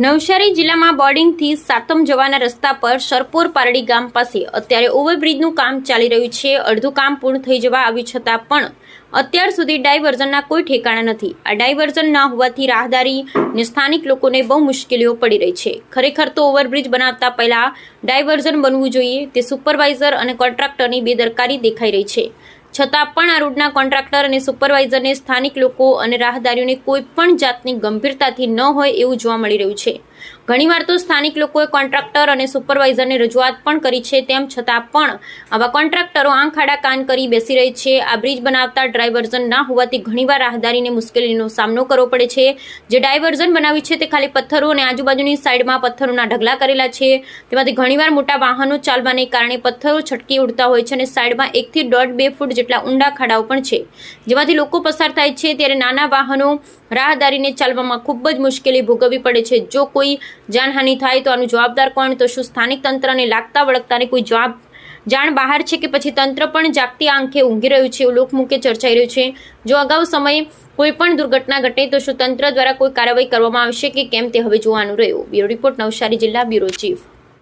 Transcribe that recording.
નવસારી જિલ્લામાં બોર્ડિંગથી સાતમ જવાના રસ્તા પર સરપોર પારડી ગામ પાસે અત્યારે ઓવરબ્રિજનું કામ ચાલી રહ્યું છે. અડધું કામ પૂર્ણ થઈ જવા આવ્યું છતાં પણ અત્યાર સુધી ડાયવર્ઝનના કોઈ ઠેકાણા નથી. આ ડાયવર્ઝન ના હોવાથી રાહદારી ને સ્થાનિક લોકોને બહુ મુશ્કેલીઓ પડી રહી છે. ખરેખર તો ઓવરબ્રિજ બનાવતા પહેલાં ડાયવર્ઝન બનવું જોઈએ. તે સુપરવાઇઝર અને કોન્ટ્રાક્ટરની બેદરકારી દેખાઈ રહી છે. છતાં પણ આ રોડના કોન્ટ્રાક્ટર અને સુપરવાઇઝરને સ્થાનિક લોકો અને રાહદારીઓને કોઈ પણ જાતની ગંભીરતાથી ન હોય એવું જોવા મળી રહ્યું છે. ઘણીવાર તો સ્થાનિક લોકોએ કોન્ટ્રાક્ટર અને સુપરવાઇઝરને રજૂઆત પણ કરી છે, તેમ છતાં પણ આવા કોન્ટ્રાક્ટરો આંખ આડા કાન કરી બેસી રહી છે. આ બ્રિજ બનાવતા ડાયવર્ઝન ના હોવાથી ઘણીવાર રાહદારીને મુશ્કેલીનો સામનો કરવો પડે છે. જે ડાયવર્ઝન બનાવ્યું છે તે ખાલી પથ્થરો અને આજુબાજુની સાઈડમાં પથ્થરોના ઢગલા કરેલા છે. તેમાંથી ઘણીવાર મોટા વાહનો ચાલવાને કારણે પથ્થરો છટકી ઉડતા હોય છે અને સાઈડમાં એકથી દોઢ બે ફૂટ જેટલા ઊંડા ખાડાઓ પણ છે. જેમાંથી લોકો પસાર થાય છે, ત્યારે નાના વાહનો રાહદારીને ચાલવામાં ખૂબ જ મુશ્કેલી ભોગવવી પડે છે. જો કોઈ જાનહાનિ થાય તો આનું જવાબદાર કોણ? તો શું સ્થાનિક તંત્રને લાગતા વળગતાને કોઈ જવાબ જાણ બહાર છે કે પછી તંત્ર પણ જાગતી આંખે ઊંઘી રહ્યું છે એવું લોકમુખે ચર્ચાઈ રહ્યું છે. જો અગાઉ સમયે કોઈ પણ દુર્ઘટના ઘટે તો શું તંત્ર દ્વારા કોઈ કાર્યવાહી કરવામાં આવશે કે કેમ તે હવે જોવાનું રહ્યું. બ્યુરો રિપોર્ટ નવસારી જિલ્લા બ્યુરો ચીફ.